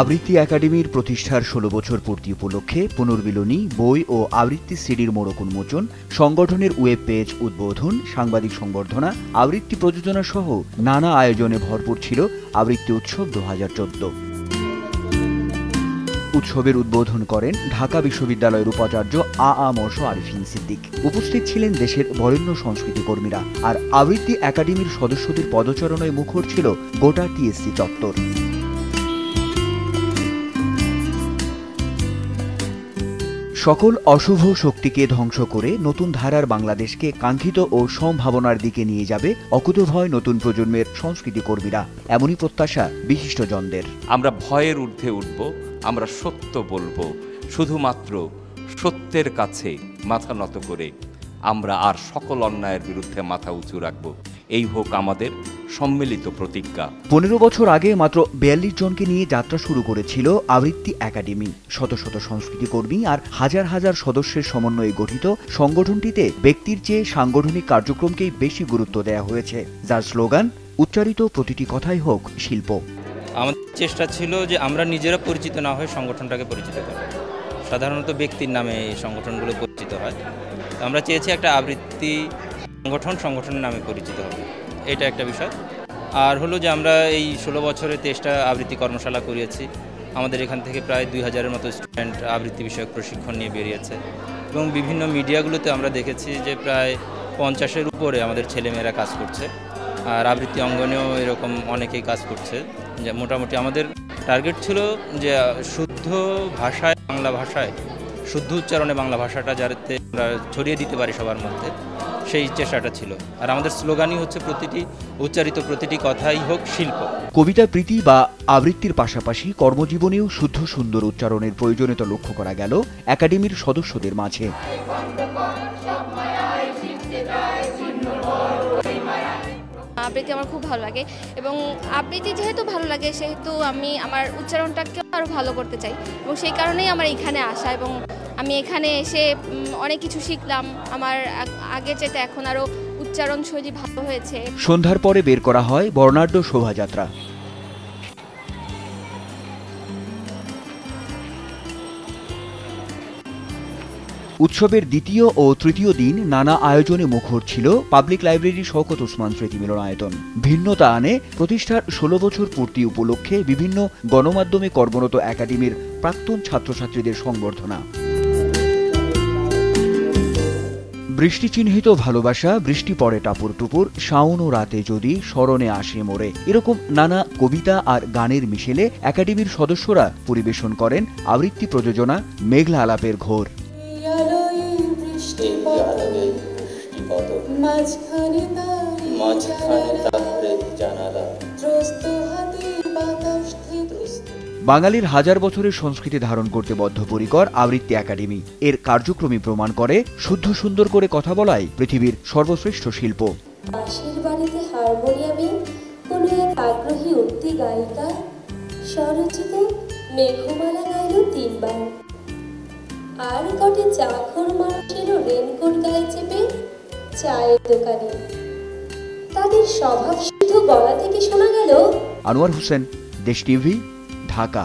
আবৃত্তি একাডেমির প্রতিষ্ঠার ষোলো বছর পূর্তি উপলক্ষে পুনর্মিলনী, বই ও আবৃত্তি সিডির মোড়ক উন্মোচন, সংগঠনের ওয়েব পেজ উদ্বোধন, সাংবাদিক সংবর্ধনা, আবৃত্তি প্রযোজনা সহ নানা আয়োজনে ভরপুর ছিল আবৃত্তি উৎসব দু হাজার চোদ্দ। উৎসবের উদ্বোধন করেন ঢাকা বিশ্ববিদ্যালয়ের উপাচার্য আ আ মর্ষ আরিফিন সিদ্দিক। উপস্থিত ছিলেন দেশের বরেণ্য সংস্কৃতি কর্মীরা আর আবৃত্তি একাডেমির সদস্যদের পদচারণায় মুখর ছিল গোটা টিএসসি চত্বর। সকল অশুভ শক্তিকে ধ্বংস করে নতুন ধারার বাংলাদেশকে কাঙ্ক্ষিত ও সম্ভাবনার দিকে নিয়ে যাবে অকুতভয় নতুন প্রজন্মের সংস্কৃতি কর্মীরা। এমনই প্রত্যাশা বিশিষ্টজনদের। আমরা ভয়ের ঊর্ধ্বে উঠব, আমরা সত্য বলব, শুধুমাত্র সত্যের কাছে মাথা নত করে আমরা আর সকল অন্যায়ের বিরুদ্ধে মাথা উঁচু রাখব। এই হোক আমাদের সম্মিলিত প্রতিজ্ঞা। পনেরো বছর আগে মাত্র বিয়াল্লিশ জনকে নিয়ে যাত্রা শুরু করেছিল আবৃত্তি একাডেমি। শত শত সংস্কৃতি কর্মী আর হাজার হাজার সদস্যের সমন্বয়ে গঠিত সংগঠনটিতে ব্যক্তির চেয়ে সাংগঠনিক কার্যক্রমকেই বেশি গুরুত্ব দেওয়া হয়েছে। যার স্লোগান উচ্চারিত প্রতিটি কথাই হোক শিল্প। আমাদের চেষ্টা ছিল যে আমরা নিজেরা পরিচিত না হয়ে সংগঠনটাকে পরিচিত করা। সাধারণত ব্যক্তির নামে এই সংগঠনগুলো পরিচিত হয়। আমরা চেয়েছি একটা আবৃত্তি সংগঠন, সংগঠনের নামে পরিচিত হবে। এটা একটা বিষয়। আর হলো যে আমরা এই ষোলো বছরে তেইশটা আবৃত্তি কর্মশালা করিয়েছি। আমাদের এখান থেকে প্রায় দুই হাজারের মতো স্টুডেন্ট আবৃত্তি বিষয়ক প্রশিক্ষণ নিয়ে বেরিয়েছে। এবং বিভিন্ন মিডিয়াগুলোতে আমরা দেখেছি যে প্রায় পঞ্চাশের উপরে আমাদের ছেলেমেয়েরা কাজ করছে। আর আবৃত্তি অঙ্গনেও এরকম অনেকেই কাজ করছে। যে মোটামুটি আমাদের টার্গেট ছিল যে শুদ্ধ ভাষায় বাংলা ভাষায়, শুদ্ধ উচ্চারণে বাংলা ভাষাটা যাতে আমরা ছড়িয়ে দিতে পারি সবার মধ্যে। সেই চেষ্টাটা ছিল। আর আমাদের স্লোগানই হচ্ছে প্রতিটি উচ্চারিত প্রতিটি কথাই হোক শিল্প। কবিতা প্রীতি বা আবৃত্তির পাশাপাশি কর্মজীবনেও শুদ্ধ সুন্দর উচ্চারণের প্রয়োজনীয়তা লক্ষ্য করা গেল একাডেমির সদস্যদের মাঝে। আবৃত্তি আমার খুব ভালো লাগে এবং আবৃত্তি যেহেতু ভালো লাগে সেহেতু আমি আমার উচ্চারণটাকে আরও ভালো করতে চাই এবং সেই কারণেই আমার এখানে আসা এবং আমি এখানে এসে অনেক কিছু শিখলাম। আমার আগ- চাইতে এখন আরও উচ্চারণ শৈলী ভালো হয়েছে। সন্ধ্যার পরে বের করা হয় বর্ণাঢ্য শোভাযাত্রা। উৎসবের দ্বিতীয় ও তৃতীয় দিন নানা আয়োজনে মুখর ছিল পাবলিক লাইব্রেরি শওকত ওসমান স্মৃতি মিলনায়তন ভিন্নতা আনে প্রতিষ্ঠার ষোলো বছর পূর্তি উপলক্ষে বিভিন্ন গণমাধ্যমে কর্মরত একাডেমির প্রাক্তন ছাত্রছাত্রীদের সংবর্ধনা। বৃষ্টি চিহ্নিত ভালোবাসা বৃষ্টি পড়ে টাপুর টুপুর শাওন ও রাতে যদি স্মরণে আসে মোড়ে এরকম নানা কবিতা আর গানের মিশেলে একাডেমির সদস্যরা পরিবেশন করেন আবৃত্তি প্রযোজনা মেঘলা আলাপের ঘোর। মাঝখানে জানালা। বাঙালির হাজার বছরের সংস্কৃতি ধারণ করতে বদ্ধপরিকর আবৃত্তি একাডেমি। এর কার্যক্রমই প্রমাণ করে শুদ্ধ সুন্দর করে কথা বলাই পৃথিবীর সর্বশ্রেষ্ঠ শিল্প। পাশের বাড়িতে হারমোনিয়ামে কোনো এক আগ্রহী উক্তি গায়িকা স্বরচিত মেঘমালা গাইল তিনবার। আর কটে চাখর মানুষ রেনকোট গায়ে চেপে চায়ের দোকানে। তাদের স্বভাব সিদ্ধ গলা থেকে শোনা গেল আনোয়ার হোসেন দেশ টিভি ঢাকা